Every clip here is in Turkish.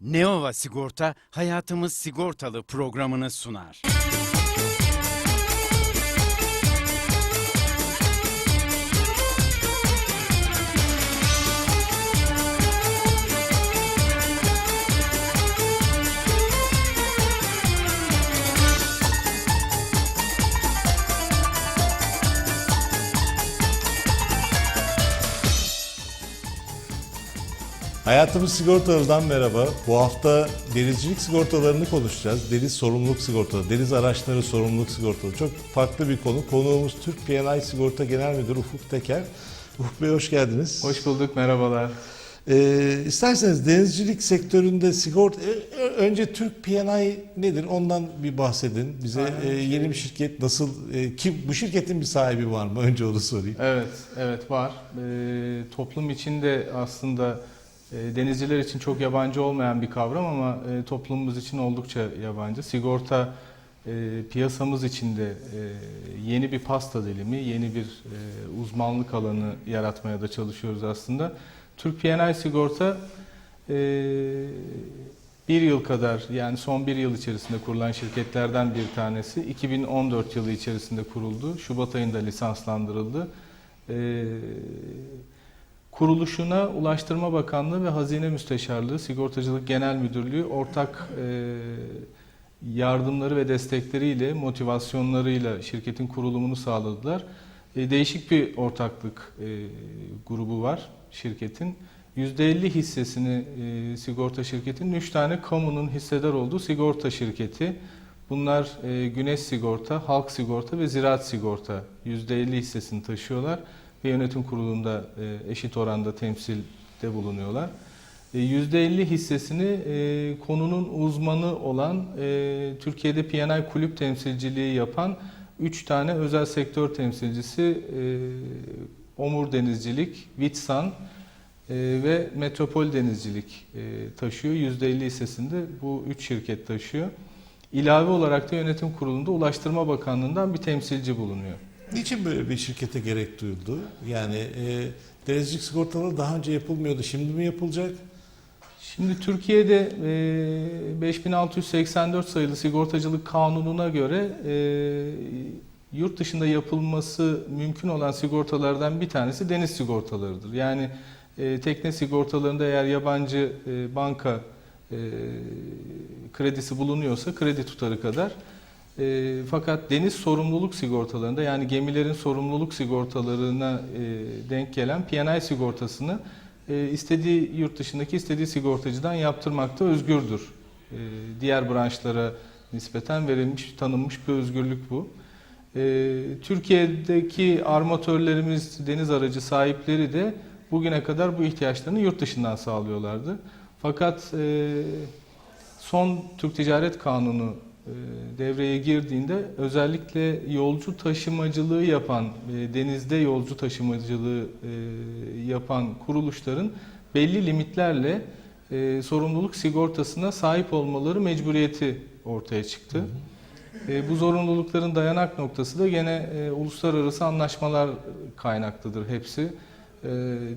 Neova Sigorta Hayatımız Sigortalı programını sunar. Hayatımız Sigortalarından merhaba. Bu hafta denizcilik sigortalarını konuşacağız. Deniz sorumluluk sigortaları, deniz araçları sorumluluk sigortaları. Çok farklı bir konu. Konuğumuz Türk P&I Sigorta Genel Müdürü Ufuk Teker. Ufuk Bey hoş geldiniz. Hoş bulduk, merhabalar. Ee, isterseniz denizcilik sektöründe sigorta... e, ö- önce Türk P&I nedir? Ondan bir bahsedin. Bize Aynen. e, yeni bir şirket nasıl... E, kim Bu şirketin bir sahibi var mı? Önce onu sorayım. Evet, evet var. Ee, toplum içinde aslında e, denizciler için çok yabancı olmayan bir kavram ama e, toplumumuz için oldukça yabancı. Sigorta e, piyasamız içinde e, yeni bir pasta dilimi, yeni bir uzmanlık alanı yaratmaya da çalışıyoruz aslında. Türk P&I Sigorta bir yıl kadar yani son bir yıl içerisinde kurulan şirketlerden bir tanesi. 2014 yılı içerisinde kuruldu. Şubat ayında lisanslandırıldı. Kuruluşuna Ulaştırma Bakanlığı ve Hazine Müsteşarlığı, Sigortacılık Genel Müdürlüğü ortak e, yardımları ve destekleriyle, motivasyonlarıyla şirketin kurulumunu sağladılar. E, değişik bir ortaklık e, grubu var şirketin. %50 hissesini e, sigorta şirketinin 3 tane kamunun hissedar olduğu sigorta şirketi. Bunlar e, Güneş Sigorta, Halk Sigorta ve Ziraat Sigorta %50 hissesini taşıyorlar ve yönetim kurulunda e, eşit oranda temsilde bulunuyorlar. E, %50 hissesini e, konunun uzmanı olan e, Türkiye'de P&I kulüp temsilciliği yapan 3 tane özel sektör temsilcisi e, Omur Denizcilik, Vitsan e, ve Metropol Denizcilik e, taşıyor. %50 hissesinde bu 3 şirket taşıyor. İlave olarak da yönetim kurulunda Ulaştırma Bakanlığı'ndan bir temsilci bulunuyor. Niçin böyle bir şirkete gerek duyuldu? Yani e, denizcilik sigortaları daha önce yapılmıyordu. Şimdi mi yapılacak? Şimdi Türkiye'de e, 5684 sayılı sigortacılık kanununa göre e, yurt dışında yapılması mümkün olan sigortalardan bir tanesi deniz sigortalarıdır. Yani e, tekne sigortalarında eğer yabancı e, banka e, kredisi bulunuyorsa kredi tutarı kadar e, fakat deniz sorumluluk sigortalarında yani gemilerin sorumluluk sigortalarına e, denk gelen P&I sigortasını e, istediği yurt dışındaki istediği sigortacıdan yaptırmakta özgürdür. E, diğer branşlara nispeten verilmiş, tanınmış bir özgürlük bu. E, Türkiye'deki armatörlerimiz, deniz aracı sahipleri de bugüne kadar bu ihtiyaçlarını yurt dışından sağlıyorlardı. Fakat e, son Türk Ticaret Kanunu devreye girdiğinde özellikle yolcu taşımacılığı yapan, e, denizde yolcu taşımacılığı e, yapan kuruluşların belli limitlerle e, sorumluluk sigortasına sahip olmaları mecburiyeti ortaya çıktı. E, bu zorunlulukların dayanak noktası da gene e, uluslararası anlaşmalar kaynaklıdır hepsi. E,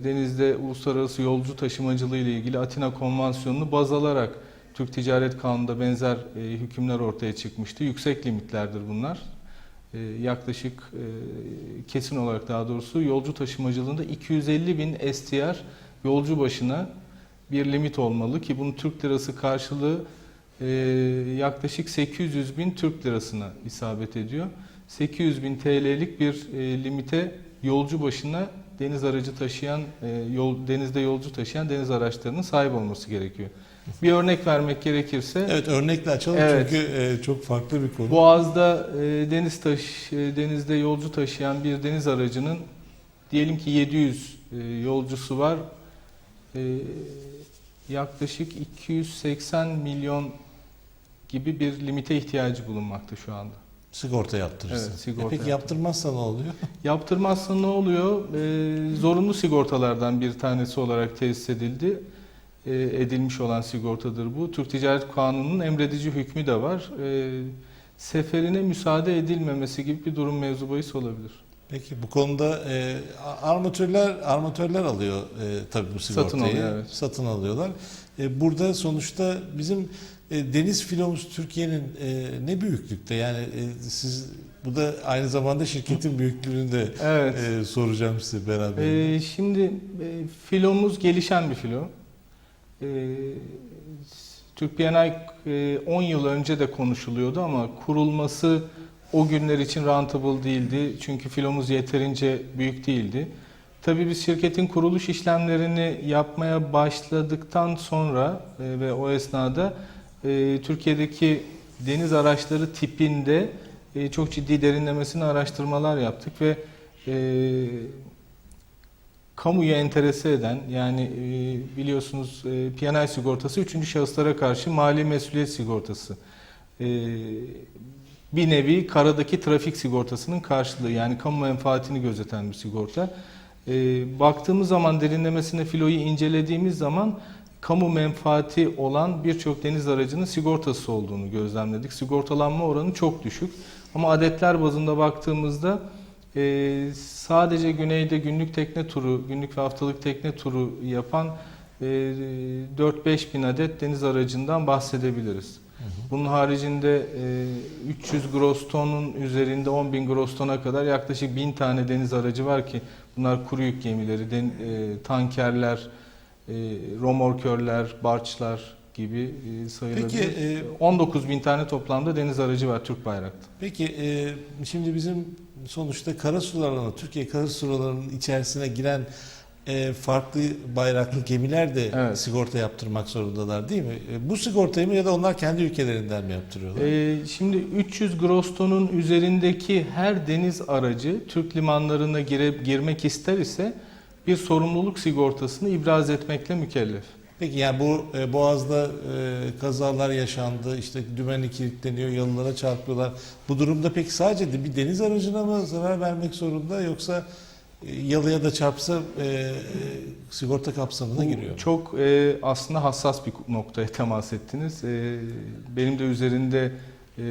denizde uluslararası yolcu taşımacılığı ile ilgili Atina Konvansiyonu'nu baz alarak Türk Ticaret Kanunu'nda benzer e, hükümler ortaya çıkmıştı. Yüksek limitlerdir bunlar. E, yaklaşık e, kesin olarak daha doğrusu yolcu taşımacılığında 250 bin STR yolcu başına bir limit olmalı ki bunun Türk lirası karşılığı e, yaklaşık 800 bin Türk lirasına isabet ediyor. 800 bin TL'lik bir e, limite yolcu başına deniz aracı taşıyan, e, yol, denizde yolcu taşıyan deniz araçlarının sahip olması gerekiyor. Bir örnek vermek gerekirse Evet örnekle açalım Evet. çünkü e, çok farklı bir konu. Boğaz'da e, deniz taş e, denizde yolcu taşıyan bir deniz aracının diyelim ki 700 e, yolcusu var. E, yaklaşık 280 milyon gibi bir limite ihtiyacı bulunmakta şu anda. Sigorta yaptırırsın. Evet, sigorta E peki yaptırırım. yaptırmazsa ne oluyor? Yaptırmazsa ne oluyor? E, zorunlu sigortalardan bir tanesi olarak tesis edildi. E, edilmiş olan sigortadır bu. Türk Ticaret Kanunu'nun emredici hükmü de var. E, seferine müsaade edilmemesi gibi bir durum mevzu olabilir. Peki bu konuda e, armatörler armatörler alıyor e, tabii bu sigortayı. Satın alıyor, evet. Satın alıyorlar. E, burada sonuçta bizim e, deniz filomuz Türkiye'nin e, ne büyüklükte? Yani e, siz bu da aynı zamanda şirketin büyüklüğünü de Evet. e, soracağım size beraber. Ee, şimdi e, filomuz gelişen bir filo. Ee, Türk PNI e, 10 yıl önce de konuşuluyordu ama kurulması o günler için rentable değildi. Çünkü filomuz yeterince büyük değildi. Tabii biz şirketin kuruluş işlemlerini yapmaya başladıktan sonra e, ve o esnada e, Türkiye'deki deniz araçları tipinde e, çok ciddi derinlemesine araştırmalar yaptık ve e, kamuya enterese eden yani e, biliyorsunuz e, P&I sigortası üçüncü şahıslara karşı mali mesuliyet sigortası. E, bir nevi karadaki trafik sigortasının karşılığı yani kamu menfaatini gözeten bir sigorta. E, baktığımız zaman derinlemesine filoyu incelediğimiz zaman kamu menfaati olan birçok deniz aracının sigortası olduğunu gözlemledik. Sigortalanma oranı çok düşük. Ama adetler bazında baktığımızda e, sadece güneyde günlük tekne turu, günlük ve haftalık tekne turu yapan e, 4-5 bin adet deniz aracından bahsedebiliriz. Bunun haricinde e, 300 gross tonun üzerinde 10 bin gross tona kadar yaklaşık 1000 tane deniz aracı var ki bunlar kuru yük gemileri, den, e, tankerler, e, romorkörler, barçlar gibi e, sayılabilir. Peki, e, 19 bin tane toplamda deniz aracı var Türk bayraklı. Peki e, şimdi bizim sonuçta kara sularına, Türkiye kara sularının içerisine giren e, farklı bayraklı gemiler de Evet. sigorta yaptırmak zorundalar değil mi? E, bu sigortayı mı ya da onlar kendi ülkelerinden mi yaptırıyorlar? Ee, şimdi 300 gross tonun üzerindeki her deniz aracı Türk limanlarına gire, girmek ister ise bir sorumluluk sigortasını ibraz etmekle mükellef. Peki yani bu e, Boğaz'da e, kazalar yaşandı, işte dümenli kilitleniyor, yalılara çarpıyorlar. Bu durumda peki sadece de bir deniz aracına mı zarar vermek zorunda yoksa e, yalıya da çarpsa e, e, sigorta kapsamına giriyor mu? Çok e, aslında hassas bir noktaya temas ettiniz. E, benim de üzerinde e,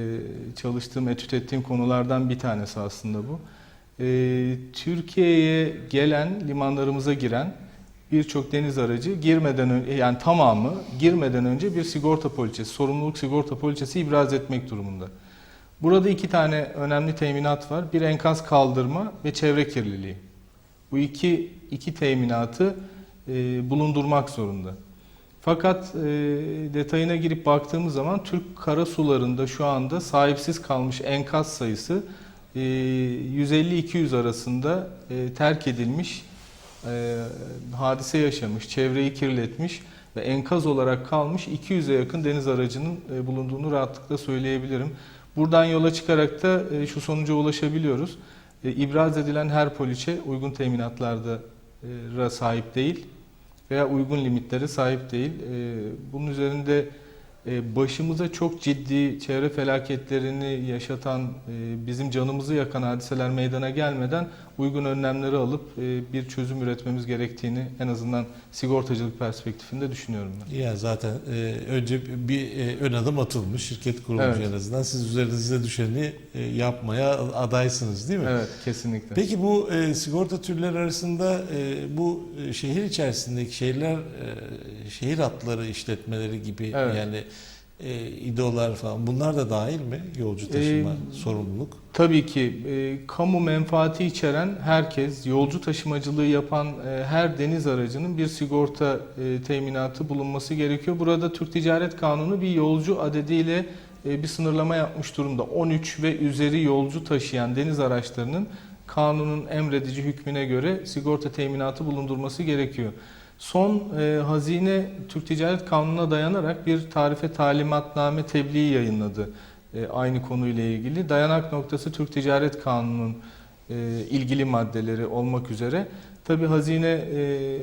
çalıştığım, etüt ettiğim konulardan bir tanesi aslında bu. E, Türkiye'ye gelen, limanlarımıza giren birçok deniz aracı girmeden önce, yani tamamı girmeden önce bir sigorta poliçesi, sorumluluk sigorta poliçesi ibraz etmek durumunda. Burada iki tane önemli teminat var. Bir enkaz kaldırma ve çevre kirliliği. Bu iki, iki teminatı e, bulundurmak zorunda. Fakat e, detayına girip baktığımız zaman Türk kara sularında şu anda sahipsiz kalmış enkaz sayısı e, 150-200 arasında e, terk edilmiş, e, hadise yaşamış, çevreyi kirletmiş ve enkaz olarak kalmış 200'e yakın deniz aracının e, bulunduğunu rahatlıkla söyleyebilirim. Buradan yola çıkarak da e, şu sonuca ulaşabiliyoruz. E, İbraz edilen her poliçe uygun teminatlarda e, sahip değil veya uygun limitlere sahip değil. E, Bunun üzerinde e, başımıza çok ciddi çevre felaketlerini yaşatan, e, bizim canımızı yakan hadiseler meydana gelmeden uygun önlemleri alıp e, bir çözüm üretmemiz gerektiğini en azından sigortacılık perspektifinde düşünüyorum ben. Yani zaten e, önce bir e, ön adım atılmış, şirket kurulmuş Evet. en azından. Siz üzerinize düşeni e, yapmaya adaysınız değil mi? Evet, kesinlikle. Peki bu e, sigorta türleri arasında e, bu şehir içerisindeki şehirler, e, şehir hatları işletmeleri gibi Evet. yani e, İDO'lar falan bunlar da dahil mi yolcu taşıma Ee, sorumluluk? Tabii ki e, kamu menfaati içeren herkes, yolcu taşımacılığı yapan e, her deniz aracının bir sigorta e, teminatı bulunması gerekiyor. Burada Türk Ticaret Kanunu bir yolcu adediyle e, bir sınırlama yapmış durumda. 13 ve üzeri yolcu taşıyan deniz araçlarının kanunun emredici hükmüne göre sigorta teminatı bulundurması gerekiyor. Son e, hazine Türk Ticaret Kanunu'na dayanarak bir tarife talimatname tebliği yayınladı e, aynı konuyla ilgili. Dayanak noktası Türk Ticaret Kanunu'nun e, ilgili maddeleri olmak üzere. Tabi hazine e,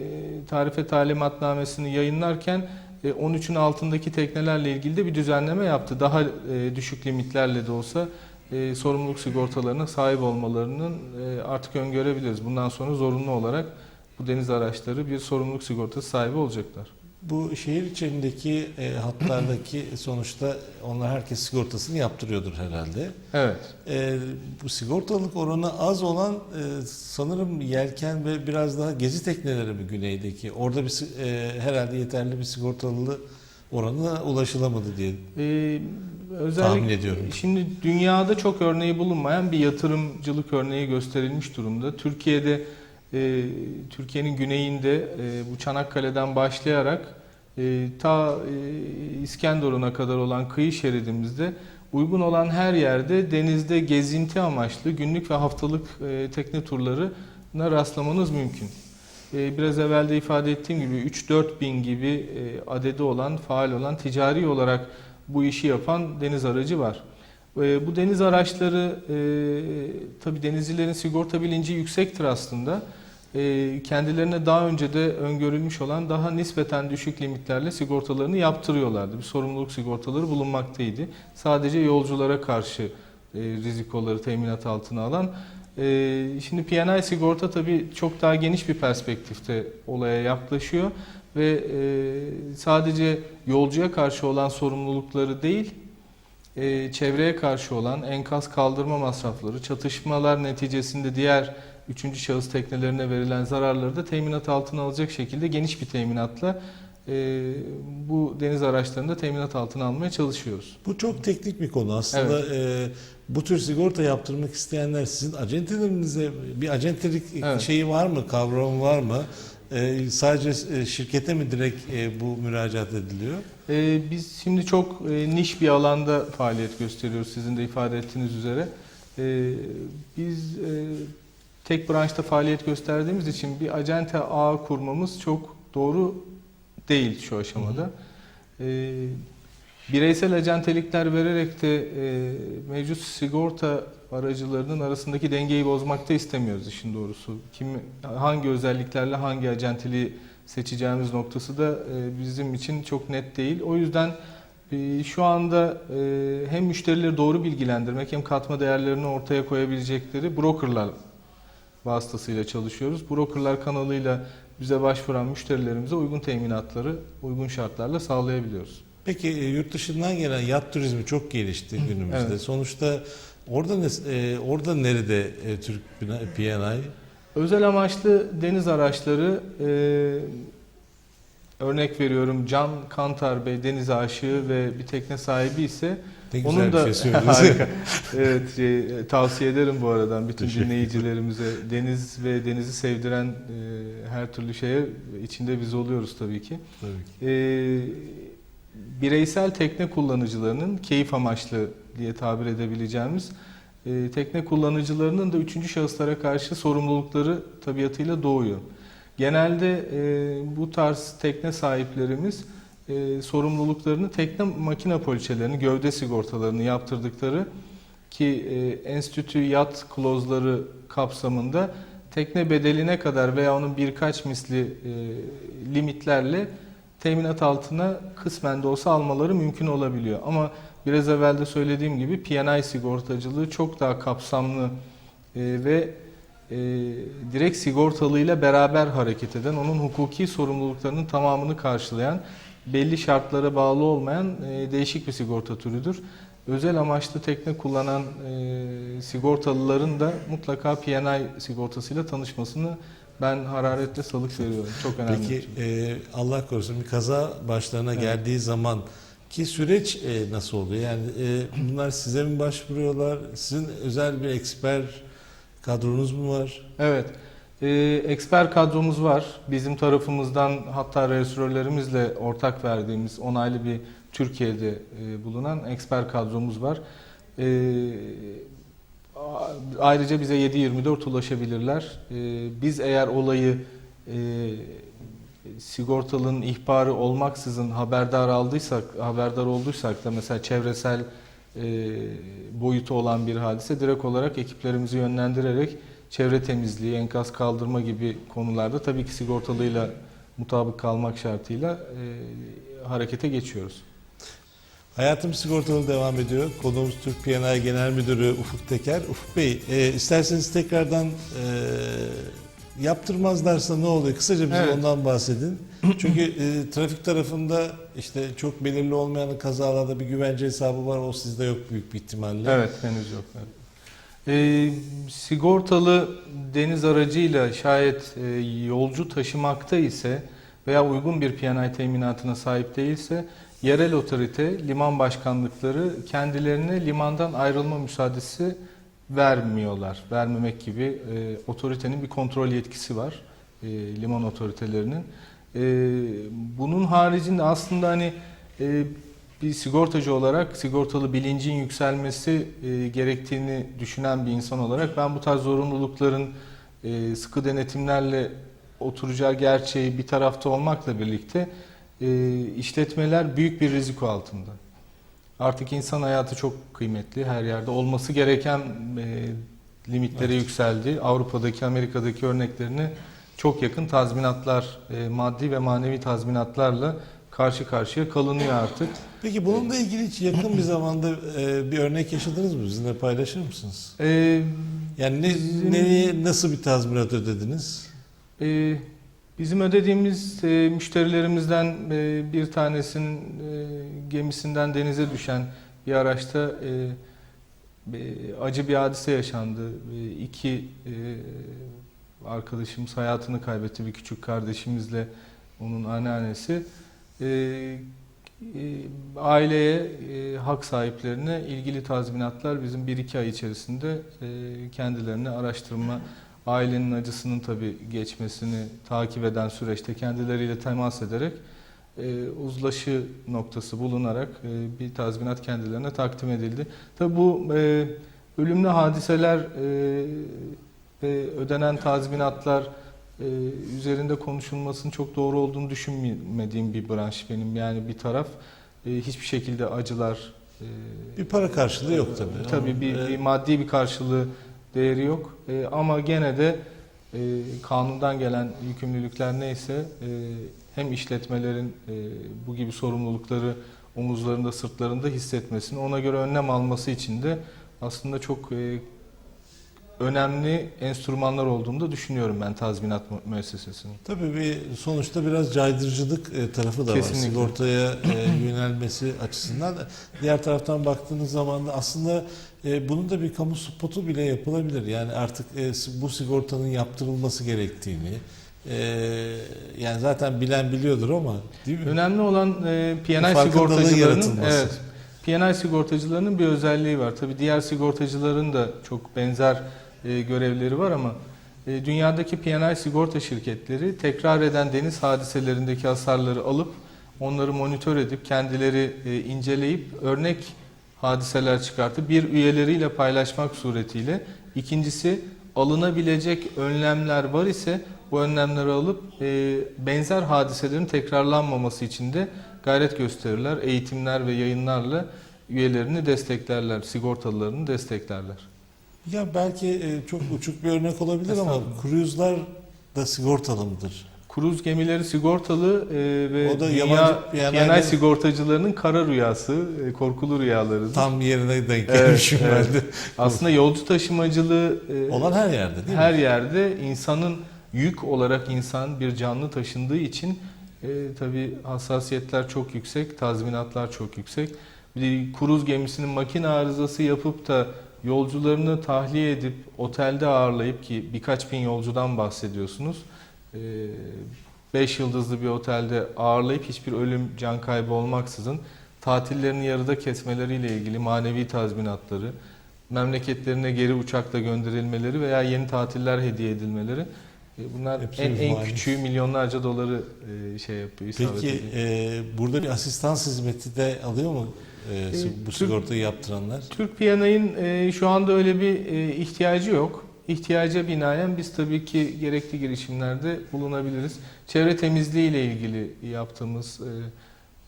tarife talimatnamesini yayınlarken e, 13'ün altındaki teknelerle ilgili de bir düzenleme yaptı. Daha e, düşük limitlerle de olsa e, sorumluluk sigortalarına sahip olmalarının e, artık öngörebiliriz. Bundan sonra zorunlu olarak bu deniz araçları bir sorumluluk sigortası sahibi olacaklar. Bu şehir içindeki e, hatlardaki sonuçta onlar herkes sigortasını yaptırıyordur herhalde. Evet. E, bu sigortalık oranı az olan e, sanırım yelken ve biraz daha gezi tekneleri mi güneydeki? Orada bir e, herhalde yeterli bir sigortalı oranına ulaşılamadı diye. Ee, özellikle Tahmin ediyorum. Şimdi dünyada çok örneği bulunmayan bir yatırımcılık örneği gösterilmiş durumda. Türkiye'de e, Türkiye'nin güneyinde e, bu Çanakkale'den başlayarak e, ta e, İskenderun'a kadar olan kıyı şeridimizde uygun olan her yerde denizde gezinti amaçlı günlük ve haftalık e, tekne turlarına rastlamanız mümkün. E, Biraz evvel de ifade ettiğim gibi 3-4 bin gibi e, adedi olan, faal olan, ticari olarak bu işi yapan deniz aracı var. E, Bu deniz araçları e, tabii denizcilerin sigorta bilinci yüksektir aslında. E, Kendilerine daha önce de öngörülmüş olan daha nispeten düşük limitlerle sigortalarını yaptırıyorlardı. Bir sorumluluk sigortaları bulunmaktaydı. Sadece yolculara karşı e, rizikoları teminat altına alan ee, Şimdi P&I sigorta tabii çok daha geniş bir perspektifte olaya yaklaşıyor ve e, sadece yolcuya karşı olan sorumlulukları değil, e, çevreye karşı olan enkaz kaldırma masrafları, çatışmalar neticesinde diğer üçüncü şahıs teknelerine verilen zararları da teminat altına alacak şekilde geniş bir teminatla e, bu deniz araçlarını da teminat altına almaya çalışıyoruz. Bu çok teknik bir konu. Aslında e, bu tür sigorta yaptırmak isteyenler sizin acentelerinize bir acentelik Evet. şeyi var mı, kavramı var mı? E, sadece e, şirkete mi direkt e, bu müracaat ediliyor? Ee, biz şimdi çok e, niş bir alanda faaliyet gösteriyoruz sizin de ifade ettiğiniz üzere. Ee, biz e, tek branşta faaliyet gösterdiğimiz için bir acente ağı kurmamız çok doğru değil şu aşamada. Ee, bireysel acentelikler vererek de e, mevcut sigorta aracılarının arasındaki dengeyi bozmak da istemiyoruz işin doğrusu. Kim hangi özelliklerle hangi acenteliği seçeceğimiz noktası da e, bizim için çok net değil. O yüzden e, şu anda e, hem müşterileri doğru bilgilendirmek hem katma değerlerini ortaya koyabilecekleri brokerlar vasıtasıyla çalışıyoruz. Brokerlar kanalıyla bize başvuran müşterilerimize uygun teminatları uygun şartlarla sağlayabiliyoruz. Peki yurt dışından gelen yat turizmi çok gelişti günümüzde. Evet. Sonuçta orada ne- orada nerede Türk P&I? Özel amaçlı deniz araçları e, örnek veriyorum Can Kantar Bey deniz aşığı ve bir tekne sahibi ise Ne güzel onun bir da şey söylediniz. harika. Evet, şey, e, tavsiye ederim bu aradan bütün dinleyicilerimize deniz ve denizi sevdiren e, her türlü şeye içinde biz oluyoruz tabii ki. Tabii ki. E, bireysel tekne kullanıcılarının keyif amaçlı diye tabir edebileceğimiz e, tekne kullanıcılarının da üçüncü şahıslara karşı sorumlulukları tabiatıyla doğuyor. Genelde e, bu tarz tekne sahiplerimiz e, sorumluluklarını tekne makine poliçelerini, gövde sigortalarını yaptırdıkları ki e, enstitü yat klozları kapsamında tekne bedeline kadar veya onun birkaç misli e, limitlerle teminat altına kısmen de olsa almaları mümkün olabiliyor. Ama biraz evvel de söylediğim gibi P&I sigortacılığı çok daha kapsamlı e, ve e, direkt sigortalıyla beraber hareket eden, onun hukuki sorumluluklarının tamamını karşılayan, belli şartlara bağlı olmayan e, değişik bir sigorta türüdür. Özel amaçlı tekne kullanan e, sigortalıların da mutlaka P&I sigortasıyla tanışmasını ben hararetle salık veriyorum. Çok önemli. Peki e, Allah korusun bir kaza başlarına Evet. geldiği zaman ki süreç e, nasıl oluyor? Yani e, bunlar size mi başvuruyorlar? Sizin özel bir eksper kadronuz mu var? Evet. Ee, eksper kadromuz var. Bizim tarafımızdan hatta rejistörlerimizle ortak verdiğimiz onaylı bir Türkiye'de e, bulunan eksper kadromuz var. A- ayrıca bize 7-24 ulaşabilirler. Ee, biz eğer olayı e, sigortalının ihbarı olmaksızın haberdar aldıysak, haberdar olduysak da mesela çevresel e, boyutu olan bir hadise direkt olarak ekiplerimizi yönlendirerek çevre temizliği, enkaz kaldırma gibi konularda tabii ki sigortalıyla mutabık kalmak şartıyla e, harekete geçiyoruz. Hayatım sigortalı devam ediyor. Konuğumuz Türk P&I Genel Müdürü Ufuk Teker. Ufuk Bey, e, isterseniz tekrardan e, yaptırmazlarsa ne oluyor? Kısaca bize Evet. ondan bahsedin. Çünkü e, trafik tarafında işte çok belirli olmayan kazalarda bir güvence hesabı var. O sizde yok büyük bir ihtimalle. Evet, henüz yok. Evet. Ee, sigortalı deniz aracıyla şayet e, yolcu taşımakta ise veya uygun bir P&I teminatına sahip değilse yerel otorite, liman başkanlıkları kendilerine limandan ayrılma müsaadesi vermiyorlar. Vermemek gibi e, otoritenin bir kontrol yetkisi var e, liman otoritelerinin. E, bunun haricinde aslında hani e, bir sigortacı olarak sigortalı bilincin yükselmesi e, gerektiğini düşünen bir insan olarak ben bu tarz zorunlulukların e, sıkı denetimlerle oturacağı gerçeği bir tarafta olmakla birlikte e, işletmeler büyük bir riziko altında. Artık insan hayatı çok kıymetli her yerde. Olması gereken e, limitlere Evet. yükseldi. Avrupa'daki, Amerika'daki örneklerine çok yakın tazminatlar, e, maddi ve manevi tazminatlarla karşı karşıya kalınıyor artık. Peki bununla ilgili hiç yakın bir zamanda e, bir örnek yaşadınız mı? Bizimle paylaşır mısınız? E, Yani ne, nereye, nasıl bir tazminat ödediniz? e, bizim ödediğimiz e, müşterilerimizden e, bir tanesinin e, gemisinden denize düşen bir araçta e, e, acı bir hadise yaşandı. E, iki e, arkadaşımız hayatını kaybetti. Bir küçük kardeşimizle onun anneannesi. E, e, aileye, e, hak sahiplerine ilgili tazminatlar bizim 1-2 ay içerisinde e, kendilerine araştırma, ailenin acısının tabii geçmesini takip eden süreçte kendileriyle temas ederek e, uzlaşı noktası bulunarak e, bir tazminat kendilerine takdim edildi. Tabii bu e, ölümlü hadiseler e, ve ödenen tazminatlar e, üzerinde konuşulmasının çok doğru olduğunu düşünmediğim bir branş benim. Yani bir taraf e, hiçbir şekilde acılar e, Bir para karşılığı yok tabii. Tabii bir, Ama, e, bir maddi bir karşılığı değeri yok. E, ama gene de e, kanundan gelen yükümlülükler neyse e, hem işletmelerin e, bu gibi sorumlulukları omuzlarında, sırtlarında hissetmesini, ona göre önlem alması için de aslında çok e, önemli enstrümanlar olduğunu da düşünüyorum ben tazminat mü- müessesesinin. Tabii bir sonuçta biraz caydırıcılık e, tarafı da Kesinlikle. var. Sigortaya e, yönelmesi açısından. da. Diğer taraftan baktığınız zaman da aslında e, bunun da bir kamu spotu bile yapılabilir. Yani artık bu sigortanın yaptırılması gerektiğini yani zaten bilen biliyordur ama değil mi? Önemli olan e, P&I sigortacılarının evet P&I sigortacılarının bir özelliği var. Tabii diğer sigortacıların da çok benzer e, görevleri var ama e, dünyadaki P&I sigorta şirketleri tekrar eden deniz hadiselerindeki hasarları alıp onları monitör edip kendileri e, inceleyip örnek hadiseler çıkartıp bir üyeleriyle paylaşmak suretiyle ikincisi alınabilecek önlemler var ise bu önlemleri alıp e, benzer hadiselerin tekrarlanmaması için de gayret gösterirler. Eğitimler ve yayınlarla üyelerini desteklerler, sigortalılarını desteklerler. Ya belki e, çok uçuk bir örnek olabilir ama kruzlar da sigortalı mıdır? Kruz gemileri sigortalı e, ve O da dünya yabancı P&I P&I sigortacılarının kara rüyası, e, korkulu rüyaları. Tam yerine denk Evet, gelmişim evet. de. Aslında yolcu taşımacılığı e, Olan her yerde değil her mi? yerde insanın yük olarak insan bir canlı taşındığı için e, tabii hassasiyetler çok yüksek, tazminatlar çok yüksek. Bir kruz gemisinin makine arızası yapıp da yolcularını tahliye edip otelde ağırlayıp ki birkaç bin yolcudan bahsediyorsunuz. 5 yıldızlı bir otelde ağırlayıp hiçbir ölüm, can kaybı olmaksızın tatillerini yarıda kesmeleriyle ilgili manevi tazminatları, memleketlerine geri uçakla gönderilmeleri veya yeni tatiller hediye edilmeleri bunlar Hepsi en, en küçüğü milyonlarca doları şey yapıyor. Peki e, burada bir asistans hizmeti de alıyor mu e, si- bu sigortayı yaptıranlar? Türk Piyana'nın e, şu anda öyle bir e, ihtiyacı yok. İhtiyaca binaen biz tabii ki gerekli girişimlerde bulunabiliriz. Çevre temizliği ile ilgili yaptığımız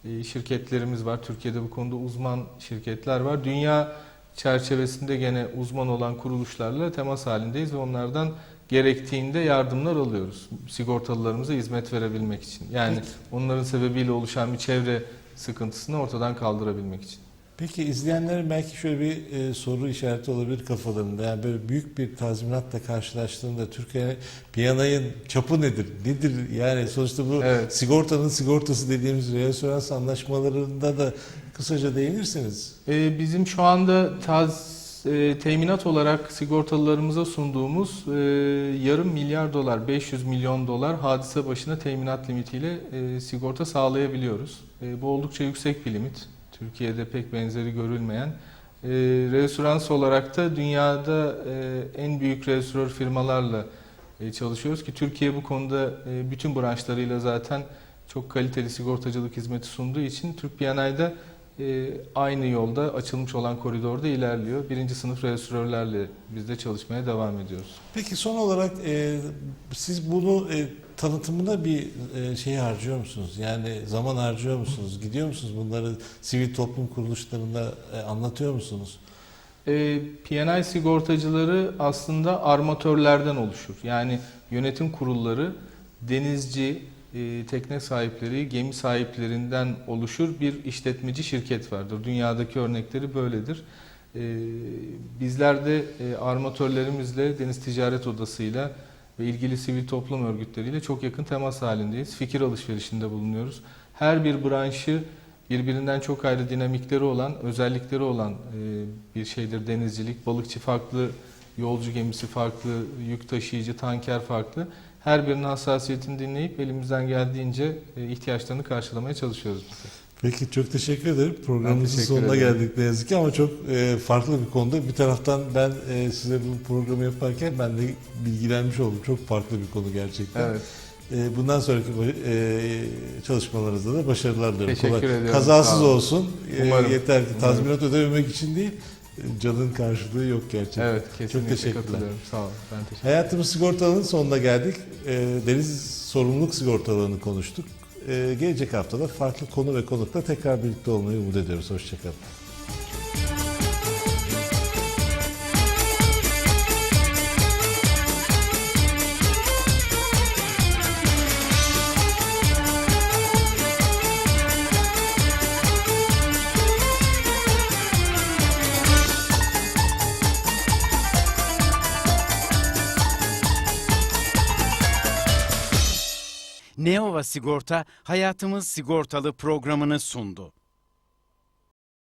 e, e, şirketlerimiz var. Türkiye'de bu konuda uzman şirketler var. Dünya çerçevesinde gene uzman olan kuruluşlarla temas halindeyiz ve onlardan gerektiğinde yardımlar alıyoruz. Sigortalılarımıza hizmet verebilmek için. Yani onların sebebiyle oluşan bir çevre sıkıntısını ortadan kaldırabilmek için. Peki izleyenlerin belki şöyle bir e, soru işareti olabilir kafalarında. Yani böyle büyük bir tazminatla karşılaştığında Türkiye piyanayın çapı nedir? Nedir? Yani sonuçta bu Evet. sigortanın sigortası dediğimiz reasürans anlaşmalarında da kısaca değinirsiniz. Ee, bizim şu anda taz e, teminat olarak sigortalılarımıza sunduğumuz e, yarım milyar dolar, 500 milyon dolar hadise başına teminat limitiyle e, sigorta sağlayabiliyoruz. E, bu oldukça yüksek bir limit. Türkiye'de pek benzeri görülmeyen. E, reasürans olarak da dünyada e, en büyük reasürör firmalarla e, çalışıyoruz ki Türkiye bu konuda e, bütün branşlarıyla zaten çok kaliteli sigortacılık hizmeti sunduğu için Türk P&I'da e, aynı yolda açılmış olan koridorda ilerliyor. Birinci sınıf reasürörlerle biz de çalışmaya devam ediyoruz. Peki son olarak e, siz bunu e, tanıtımına bir şey harcıyor musunuz? Yani zaman harcıyor musunuz? Gidiyor musunuz bunları sivil toplum kuruluşlarında e, anlatıyor musunuz? E, P&I sigortacıları aslında armatörlerden oluşur. Yani yönetim kurulları denizci, e, tekne sahipleri, gemi sahiplerinden oluşur bir işletmeci şirket vardır. Dünyadaki örnekleri böyledir. E, bizler de e, armatörlerimizle, Deniz Ticaret Odası'yla ve ilgili sivil toplum örgütleriyle çok yakın temas halindeyiz. Fikir alışverişinde bulunuyoruz. Her bir branşı birbirinden çok ayrı dinamikleri olan, özellikleri olan e, bir şeydir denizcilik. Balıkçı farklı, yolcu gemisi farklı, yük taşıyıcı, tanker farklı. Her birinin hassasiyetini dinleyip elimizden geldiğince e, ihtiyaçlarını karşılamaya çalışıyoruz biz. Peki çok teşekkür ederim. Programımızın teşekkür sonuna ederim. geldik ne yazık ki ama çok e, farklı bir konuda. Bir taraftan ben e, size bu programı yaparken ben de bilgilenmiş oldum. Çok farklı bir konu gerçekten. Evet. E, bundan sonraki e, çalışmalarınızda da başarılar diliyorum. Teşekkür Kolay- ediyorum. Kazasız olsun. E, Umarım. yeter ki tazminat ödememek için değil, e, canın karşılığı yok gerçekten. Evet, kesinlikle teşekkürler. katılıyorum. Sağ olun. Ben teşekkür Hayatımız sigortalının sonuna geldik. E, deniz sorumluluk sigortalarını konuştuk. E, gelecek haftada farklı konu ve konukla tekrar birlikte olmayı umut ediyoruz. Hoşçakalın. Sigorta Hayatımız Sigortalı programını sundu.